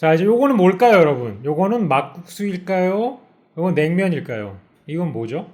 자, 이제 요거는 뭘까요, 여러분? 요거는 막국수일까요? 요건 냉면일까요? 이건 뭐죠?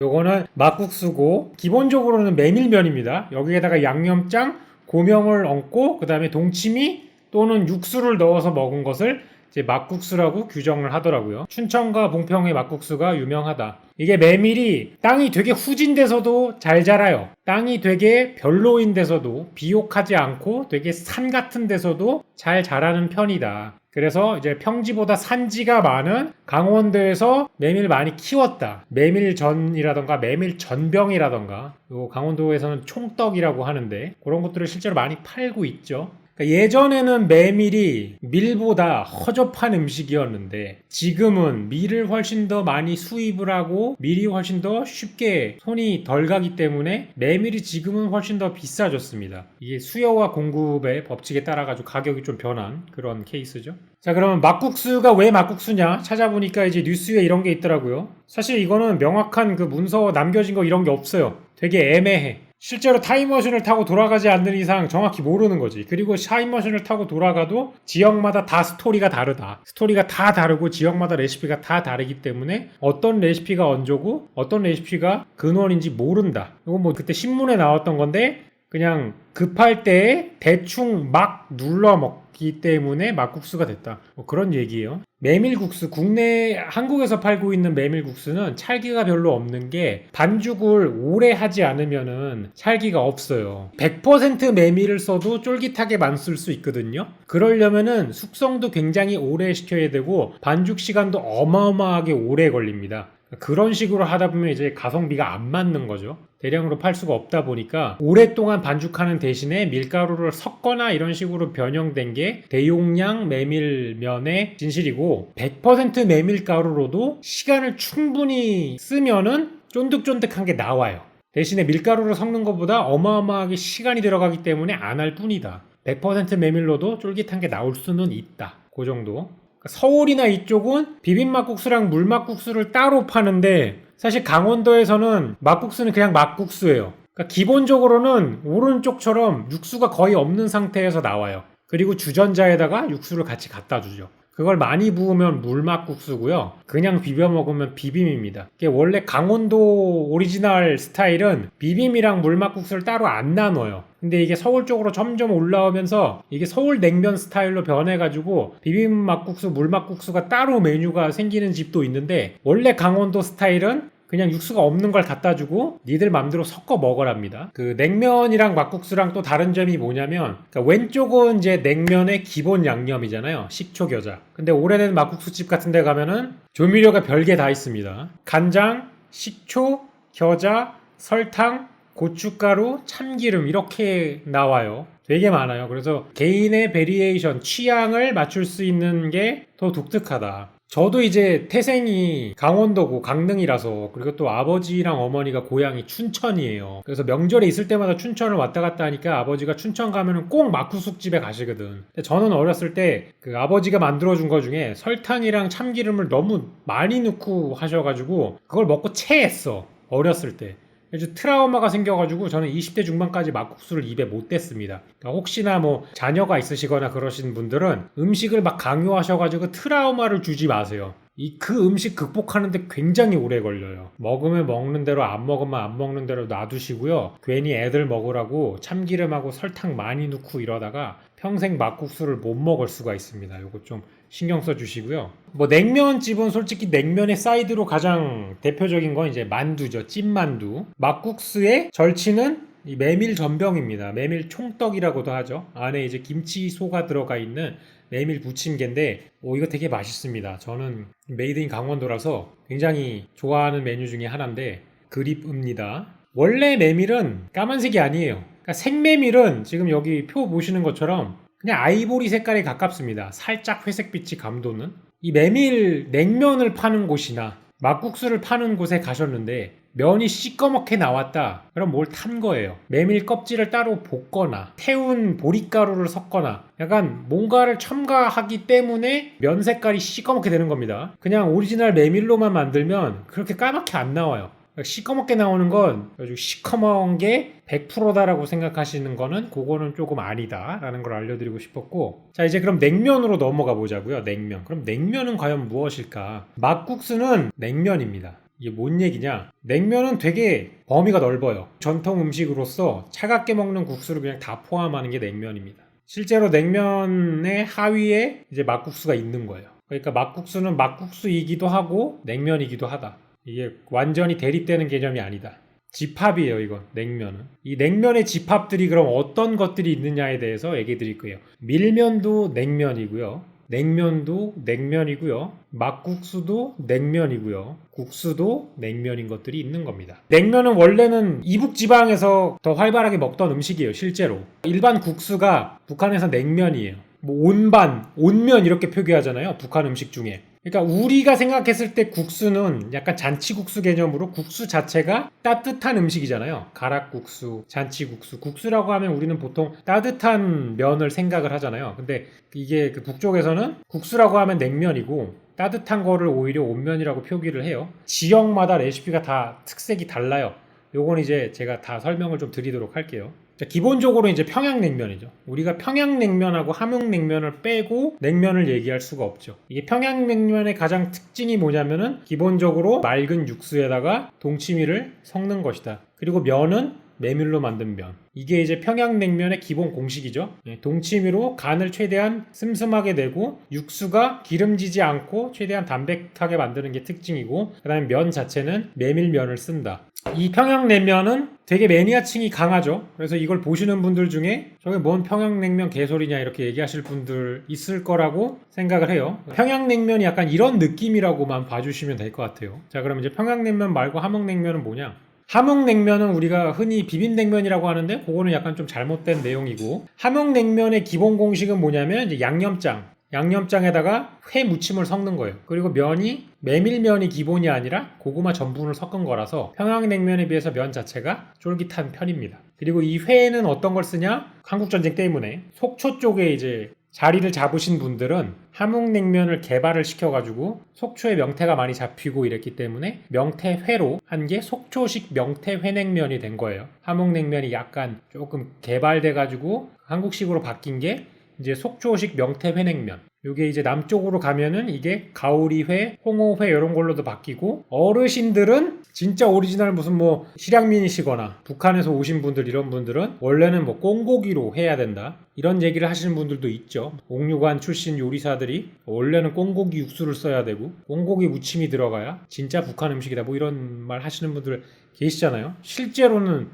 요거는 막국수고 기본적으로는 메밀면입니다. 여기에다가 양념장, 고명을 얹고 그 다음에 동치미 또는 육수를 넣어서 먹은 것을 이제 막국수라고 규정을 하더라고요. 춘천과 봉평의 막국수가 유명하다. 이게 메밀이 땅이 되게 후진 데서도 잘 자라요. 땅이 되게 별로인 데서도 비옥하지 않고 되게 산 같은 데서도 잘 자라는 편이다. 그래서 이제 평지보다 산지가 많은 강원도에서 메밀 많이 키웠다. 메밀전이라던가 메밀전병이라던가 요 강원도에서는 총떡이라고 하는데 그런 것들을 실제로 많이 팔고 있죠. 그러니까 예전에는 메밀이 밀보다 허접한 음식이었는데 지금은 밀을 훨씬 더 많이 수입을 하고 밀이 훨씬 더 쉽게 손이 덜 가기 때문에 메밀이 지금은 훨씬 더 비싸졌습니다. 이게 수요와 공급의 법칙에 따라 가지고 가격이 좀 변한 그런 케이스죠. 자 그러면 막국수가 왜 막국수냐 찾아보니까 이제 뉴스에 이런 게 있더라고요. 사실 이거는 명확한 그 문서 남겨진 거 이런 게 없어요. 되게 애매해. 실제로 타임머신을 타고 돌아가지 않는 이상 정확히 모르는 거지. 그리고 타임머신을 타고 돌아가도 지역마다 다 스토리가 다르다. 스토리가 다 다르고 지역마다 레시피가 다 다르기 때문에 어떤 레시피가 언저고 어떤 레시피가 근원인지 모른다. 이건 뭐 그때 신문에 나왔던 건데 그냥 급할 때 대충 막 눌러 먹기 때문에 막국수가 됐다. 뭐 그런 얘기예요. 메밀국수 국내 한국에서 팔고 있는 메밀국수는 찰기가 별로 없는 게 반죽을 오래 하지 않으면은 찰기가 없어요. 100% 메밀을 써도 쫄깃하게 만쓸 수 있거든요. 그러려면은 숙성도 굉장히 오래 시켜야 되고 반죽 시간도 어마어마하게 오래 걸립니다. 그런 식으로 하다 보면 이제 가성비가 안 맞는 거죠. 대량으로 팔 수가 없다 보니까 오랫동안 반죽하는 대신에 밀가루를 섞거나 이런 식으로 변형된 게 대용량 메밀면의 진실이고 100% 메밀가루로도 시간을 충분히 쓰면은 쫀득쫀득한 게 나와요. 대신에 밀가루를 섞는 것보다 어마어마하게 시간이 들어가기 때문에 안 할 뿐이다. 100% 메밀로도 쫄깃한 게 나올 수는 있다. 그 정도. 서울이나 이쪽은 비빔막국수랑 물막국수를 따로 파는데 사실 강원도에서는 막국수는 그냥 막국수예요. 그러니까 기본적으로는 오른쪽처럼 육수가 거의 없는 상태에서 나와요. 그리고 주전자에다가 육수를 같이 갖다 주죠. 그걸 많이 부으면 물막국수고요. 그냥 비벼 먹으면 비빔입니다. 이게 원래 강원도 오리지널 스타일은 비빔이랑 물막국수를 따로 안 나눠요. 근데 이게 서울 쪽으로 점점 올라오면서 이게 서울 냉면 스타일로 변해가지고 비빔막국수, 물막국수가 따로 메뉴가 생기는 집도 있는데 원래 강원도 스타일은 그냥 육수가 없는 걸 갖다 주고 니들 맘대로 섞어 먹으랍니다. 그 냉면이랑 막국수랑 또 다른 점이 뭐냐면 그러니까 왼쪽은 이제 냉면의 기본 양념이잖아요. 식초 겨자. 근데 오래된 막국수집 같은 데 가면은 조미료가 별게 다 있습니다. 간장, 식초, 겨자, 설탕, 고춧가루, 참기름 이렇게 나와요. 되게 많아요. 그래서 개인의 베리에이션, 취향을 맞출 수 있는 게 더 독특하다. 저도 이제 태생이 강원도고 강릉이라서 그리고 또 아버지랑 어머니가 고향이 춘천이에요. 그래서 명절에 있을 때마다 춘천을 왔다 갔다 하니까 아버지가 춘천 가면은 꼭 막국수집에 가시거든. 근데 저는 어렸을 때 그 아버지가 만들어준 거 중에 설탕이랑 참기름을 너무 많이 넣고 하셔가지고 그걸 먹고 체했어. 어렸을 때. 아주 트라우마가 생겨가지고 저는 20대 중반까지 막국수를 입에 못 댔습니다. 그러니까 혹시나 뭐 자녀가 있으시거나 그러신 분들은 음식을 막 강요하셔가지고 트라우마를 주지 마세요. 이 그 음식 극복하는데 굉장히 오래 걸려요. 먹으면 먹는 대로 안 먹으면 안 먹는 대로 놔두시고요. 괜히 애들 먹으라고 참기름하고 설탕 많이 넣고 이러다가 평생 막국수를 못 먹을 수가 있습니다. 요거 좀 신경 써 주시고요. 뭐 냉면집은 솔직히 냉면의 사이드로 가장 대표적인 건 이제 만두죠. 찐만두. 막국수의 절치는 이 메밀 전병입니다. 메밀 총떡이라고도 하죠. 안에 이제 김치 소가 들어가 있는 메밀 부침개인데 오 이거 되게 맛있습니다. 저는 메이드 인 강원도라서 굉장히 좋아하는 메뉴 중에 하나인데 그립입니다. 원래 메밀은 까만색이 아니에요. 그러니까 생메밀은 지금 여기 표 보시는 것처럼 그냥 아이보리 색깔에 가깝습니다. 살짝 회색빛이 감도는. 이 메밀 냉면을 파는 곳이나 막국수를 파는 곳에 가셨는데 면이 시꺼멓게 나왔다. 그럼 뭘 탄 거예요. 메밀 껍질을 따로 볶거나 태운 보리가루를 섞거나 약간 뭔가를 첨가하기 때문에 면 색깔이 시꺼멓게 되는 겁니다. 그냥 오리지널 메밀로만 만들면 그렇게 까맣게 안 나와요. 시꺼멓게 나오는 건 아주 시커먼 게 100%다라고 생각하시는 거는 그거는 조금 아니다라는 걸 알려드리고 싶었고 자 이제 그럼 냉면으로 넘어가 보자고요 냉면. 그럼 냉면은 과연 무엇일까? 막국수는 냉면입니다. 이게 뭔 얘기냐? 냉면은 되게 범위가 넓어요. 전통 음식으로서 차갑게 먹는 국수를 그냥 다 포함하는 게 냉면입니다. 실제로 냉면의 하위에 이제 막국수가 있는 거예요. 그러니까 막국수는 막국수이기도 하고 냉면이기도 하다 이게 완전히 대립되는 개념이 아니다. 집합이에요, 이건 냉면은. 이 냉면의 집합들이 그럼 어떤 것들이 있느냐에 대해서 얘기 드릴 거예요. 밀면도 냉면이고요. 냉면도 냉면이고요. 막국수도 냉면이고요. 국수도 냉면인 것들이 있는 겁니다. 냉면은 원래는 이북 지방에서 더 활발하게 먹던 음식이에요, 실제로. 일반 국수가 북한에서 냉면이에요. 뭐 온반, 온면 이렇게 표기하잖아요. 북한 음식 중에. 그러니까 우리가 생각했을 때 국수는 약간 잔치국수 개념으로 국수 자체가 따뜻한 음식이잖아요. 가락국수, 잔치국수. 국수라고 하면 우리는 보통 따뜻한 면을 생각을 하잖아요. 근데 이게 그 북쪽에서는 국수라고 하면 냉면이고 따뜻한 거를 오히려 온면이라고 표기를 해요. 지역마다 레시피가 다 특색이 달라요. 요건 이제 제가 다 설명을 좀 드리도록 할게요. 자, 기본적으로 이제 평양냉면이죠. 우리가 평양냉면하고 함흥냉면을 빼고 냉면을 얘기할 수가 없죠. 이게 평양냉면의 가장 특징이 뭐냐면은 기본적으로 맑은 육수에다가 동치미를 섞는 것이다. 그리고 면은 메밀로 만든 면. 이게 이제 평양냉면의 기본 공식이죠. 예, 동치미로 간을 최대한 슴슴하게 내고 육수가 기름지지 않고 최대한 담백하게 만드는 게 특징이고 그다음에 면 자체는 메밀면을 쓴다. 이 평양냉면은 되게 매니아층이 강하죠. 그래서 이걸 보시는 분들 중에 저게 뭔 평양냉면 개소리냐 이렇게 얘기하실 분들 있을 거라고 생각을 해요. 평양냉면이 약간 이런 느낌이라고만 봐주시면 될 것 같아요. 자, 그럼 이제 평양냉면 말고 함흥냉면은 뭐냐? 함흥냉면은 우리가 흔히 비빔냉면이라고 하는데 그거는 약간 좀 잘못된 내용이고 함흥냉면의 기본 공식은 뭐냐면 이제 양념장 양념장에다가 회 무침을 섞는 거예요. 그리고 면이 메밀면이 기본이 아니라 고구마 전분을 섞은 거라서 평양냉면에 비해서 면 자체가 쫄깃한 편입니다. 그리고 이 회는 어떤 걸 쓰냐? 한국전쟁 때문에 속초 쪽에 이제 자리를 잡으신 분들은 함흥냉면을 개발을 시켜가지고 속초에 명태가 많이 잡히고 이랬기 때문에 명태회로 한 게 속초식 명태회냉면이 된 거예요. 함흥냉면이 약간 조금 개발돼가지고 한국식으로 바뀐 게 이제 속초식 명태회냉면. 요게 이제 남쪽으로 가면은 이게 가오리회, 홍어회 이런 걸로도 바뀌고 어르신들은 진짜 오리지널 무슨 뭐 실향민이시거나 북한에서 오신 분들 이런 분들은 원래는 뭐 꽁고기로 해야 된다 이런 얘기를 하시는 분들도 있죠. 옥류관 출신 요리사들이 원래는 꽁고기 육수를 써야 되고 꽁고기 무침이 들어가야 진짜 북한 음식이다 뭐 이런 말 하시는 분들 계시잖아요. 실제로는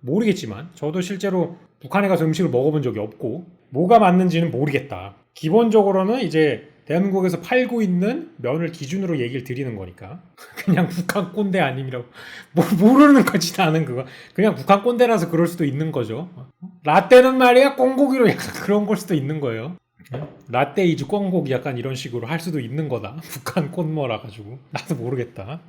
모르겠지만 저도 실제로 북한에 가서 음식을 먹어본 적이 없고 뭐가 맞는지는 모르겠다. 기본적으로는 이제 대한민국에서 팔고 있는 면을 기준으로 얘기를 드리는 거니까. 그냥 북한 꼰대 아님이라고. 뭐 모르는 거지 나는 그거. 그냥 북한 꼰대라서 그럴 수도 있는 거죠. 라떼는 말이야 꽁고기로 약간 그런 걸 수도 있는 거예요. 라떼 이즈 꽁고기 약간 이런 식으로 할 수도 있는 거다. 북한 꼰머라 가지고. 나도 모르겠다.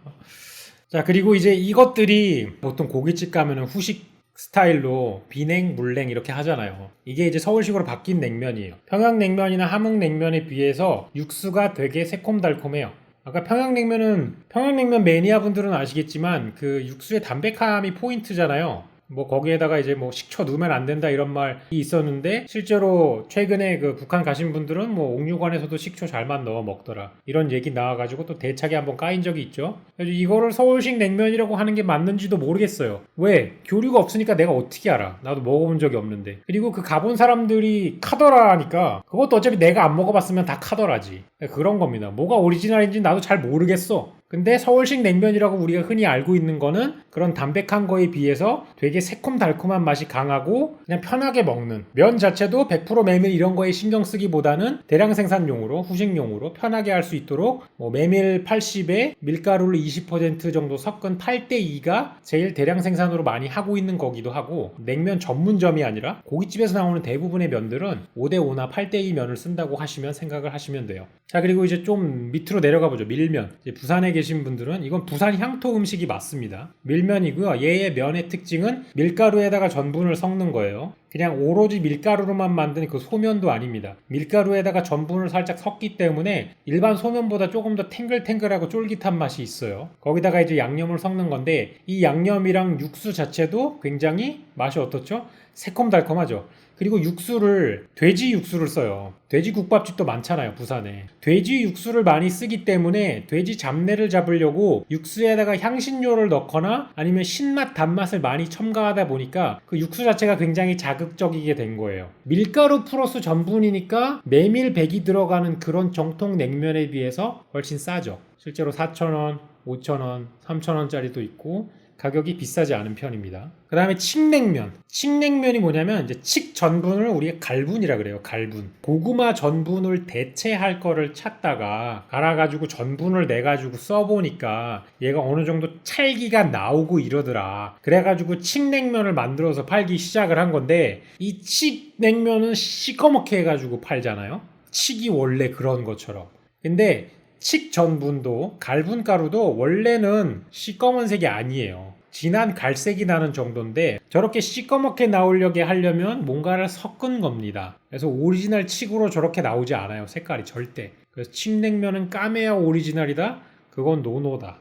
자 그리고 이제 이것들이 보통 고깃집 가면은 후식 스타일로 비냉, 물냉 이렇게 하잖아요. 이게 이제 서울식으로 바뀐 냉면이에요. 평양냉면이나 함흥냉면에 비해서 육수가 되게 새콤달콤해요. 아까 평양냉면은 평양냉면 매니아 분들은 아시겠지만 그 육수의 담백함이 포인트잖아요. 뭐 거기에다가 이제 뭐 식초 넣으면 안 된다 이런 말이 있었는데 실제로 최근에 그 북한 가신 분들은 뭐 옥류관에서도 식초 잘만 넣어 먹더라 이런 얘기 나와가지고 또 대차게 한번 까인 적이 있죠. 그래서 이거를 서울식 냉면이라고 하는 게 맞는지도 모르겠어요. 왜 교류가 없으니까 내가 어떻게 알아? 나도 먹어본 적이 없는데 그리고 그 가본 사람들이 카더라니까 그것도 어차피 내가 안 먹어봤으면 다 카더라지 그런 겁니다. 뭐가 오리지널인지 나도 잘 모르겠어. 근데 서울식 냉면이라고 우리가 흔히 알고 있는 거는 그런 담백한 거에 비해서 되게 새콤달콤한 맛이 강하고 그냥 편하게 먹는 면 자체도 100% 메밀 이런 거에 신경 쓰기보다는 대량 생산용으로 후식용으로 편하게 할 수 있도록 뭐 메밀 80에 밀가루를 20% 정도 섞은 8대 2가 제일 대량 생산으로 많이 하고 있는 거기도 하고 냉면 전문점이 아니라 고깃집에서 나오는 대부분의 면들은 5대 5나 8대 2 면을 쓴다고 하시면 생각을 하시면 돼요. 자 그리고 이제 좀 밑으로 내려가 보죠. 밀면. 부산에 계신 분들은 이건 부산 향토 음식이 맞습니다. 밀면이고요. 얘의 면의 특징은 밀가루에다가 전분을 섞는 거예요 그냥 오로지 밀가루로만 만든 그 소면도 아닙니다 밀가루에다가 전분을 살짝 섞기 때문에 일반 소면보다 조금 더 탱글탱글하고 쫄깃한 맛이 있어요 거기다가 이제 양념을 섞는 건데 이 양념이랑 육수 자체도 굉장히 맛이 어떻죠? 새콤달콤하죠 그리고 육수를 돼지 육수를 써요. 돼지 국밥집도 많잖아요, 부산에. 돼지 육수를 많이 쓰기 때문에 돼지 잡내를 잡으려고 육수에다가 향신료를 넣거나 아니면 신맛, 단맛을 많이 첨가하다 보니까 그 육수 자체가 굉장히 자극적이게 된 거예요. 밀가루 플러스 전분이니까 메밀백이 들어가는 그런 정통 냉면에 비해서 훨씬 싸죠. 실제로 4,000원, 5,000원, 3,000원짜리도 있고 가격이 비싸지 않은 편입니다. 그 다음에 칡냉면. 칡냉면이 뭐냐면 이제 칡 전분을 우리가 갈분이라 그래요. 갈분. 고구마 전분을 대체할 거를 찾다가 갈아가지고 전분을 내가지고 써보니까 얘가 어느 정도 찰기가 나오고 이러더라. 그래가지고 칡냉면을 만들어서 팔기 시작을 한 건데 이 칡냉면은 시꺼멓게 해가지고 팔잖아요. 칡이 원래 그런 것처럼. 근데 칡 전분도 갈분 가루도 원래는 시꺼먼색이 아니에요. 진한 갈색이 나는 정도인데 저렇게 시꺼멓게 나오려게 하려면 뭔가를 섞은 겁니다. 그래서 오리지널 칡으로 저렇게 나오지 않아요. 색깔이 절대. 그래서 칡냉면은 까매야 오리지널이다. 그건 노노다.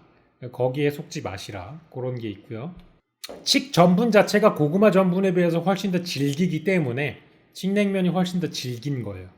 거기에 속지 마시라. 그런 게 있고요. 칡 전분 자체가 고구마 전분에 비해서 훨씬 더 질기기 때문에 칡냉면이 훨씬 더 질긴 거예요.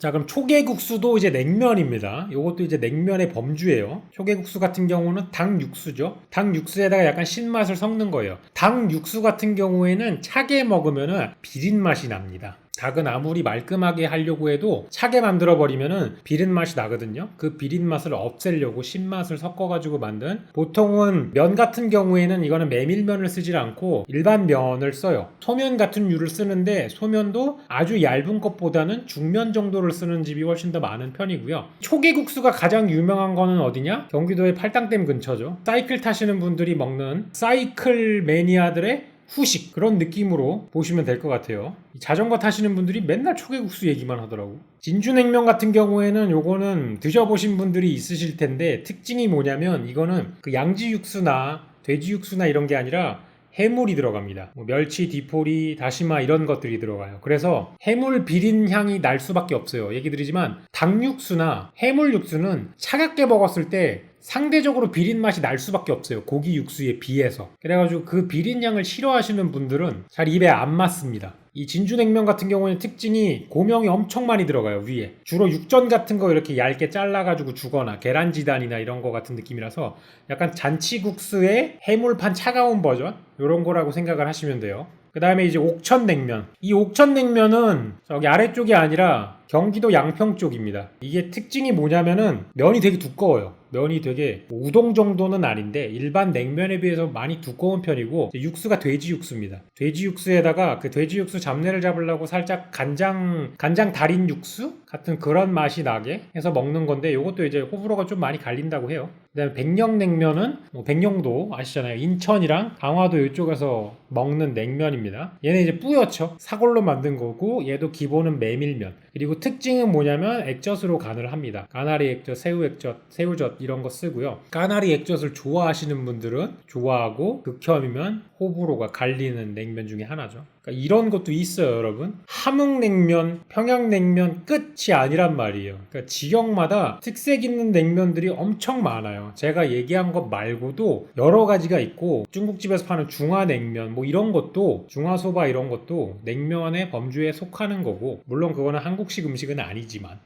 자 그럼 초계국수도 이제 냉면입니다. 이것도 이제 냉면의 범주예요. 초계국수 같은 경우는 닭 육수죠. 닭 육수에다가 약간 신맛을 섞는 거예요. 닭 육수 같은 경우에는 차게 먹으면은 비린 맛이 납니다. 닭은 아무리 말끔하게 하려고 해도 차게 만들어 버리면은 비린 맛이 나거든요. 그 비린 맛을 없애려고 신맛을 섞어 가지고 만든 보통은 면 같은 경우에는 이거는 메밀면을 쓰질 않고 일반 면을 써요. 소면 같은 류를 쓰는데 소면도 아주 얇은 것보다는 중면 정도를 쓰는 집이 훨씬 더 많은 편이고요. 초계국수가 가장 유명한 거는 어디냐? 경기도의 팔당댐 근처죠. 사이클 타시는 분들이 먹는 사이클 매니아들의 후식 그런 느낌으로 보시면 될 것 같아요. 자전거 타시는 분들이 맨날 초계국수 얘기만 하더라고. 진주냉면 같은 경우에는 요거는 드셔보신 분들이 있으실 텐데 특징이 뭐냐면 이거는 그 양지 육수나 돼지 육수나 이런 게 아니라 해물이 들어갑니다. 뭐 멸치, 디포리, 다시마 이런 것들이 들어가요. 그래서 해물 비린 향이 날 수밖에 없어요. 얘기 드리지만 닭육수나 해물 육수는 차갑게 먹었을 때 상대적으로 비린 맛이 날 수밖에 없어요. 고기 육수에 비해서. 그래가지고 그 비린 향을 싫어하시는 분들은 잘 입에 안 맞습니다. 이 진주냉면 같은 경우에는 특징이 고명이 엄청 많이 들어가요 위에. 주로 육전 같은 거 이렇게 얇게 잘라가지고 주거나 계란지단이나 이런 거 같은 느낌이라서 약간 잔치국수의 해물판 차가운 버전? 이런 거라고 생각을 하시면 돼요. 그 다음에 이제 옥천냉면. 이 옥천냉면은 저기 아래쪽이 아니라 경기도 양평 쪽입니다 이게 특징이 뭐냐면은 면이 되게 두꺼워요 면이 되게 뭐 우동 정도는 아닌데 일반 냉면에 비해서 많이 두꺼운 편이고 육수가 돼지 육수입니다. 돼지 육수에다가 그 돼지 육수 잡내를 잡으려고 살짝 간장 간장 달인 육수 같은 그런 맛이 나게 해서 먹는 건데 이것도 이제 호불호가 좀 많이 갈린다고 해요. 그다음에 백령 냉면은 뭐 백령도 아시잖아요. 인천이랑 강화도 이쪽에서 먹는 냉면입니다. 얘는 이제 뿌옇죠. 사골로 만든 거고 얘도 기본은 메밀면. 그리고 특징은 뭐냐면 액젓으로 간을 합니다. 가나리 액젓, 새우 액젓, 새우젓 이런 거 쓰고요. 까나리 액젓을 좋아하시는 분들은 좋아하고 극혐이면 호불호가 갈리는 냉면 중에 하나죠. 그러니까 이런 것도 있어요, 여러분. 함흥냉면, 평양냉면 끝이 아니란 말이에요. 그러니까 지역마다 특색 있는 냉면들이 엄청 많아요. 제가 얘기한 것 말고도 여러 가지가 있고 중국집에서 파는 중화냉면 뭐 이런 것도 중화소바 이런 것도 냉면의 범주에 속하는 거고 물론 그거는 한국식 음식은 아니지만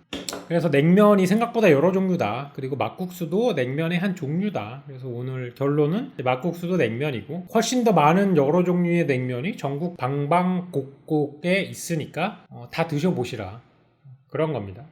그래서 냉면이 생각보다 여러 종류다. 그리고 막국수도 냉면의 한 종류다. 그래서 오늘 결론은 막국수도 냉면이고 훨씬 더 많은 여러 종류의 냉면이 전국 방방곡곡에 있으니까 어, 다 드셔보시라. 그런 겁니다.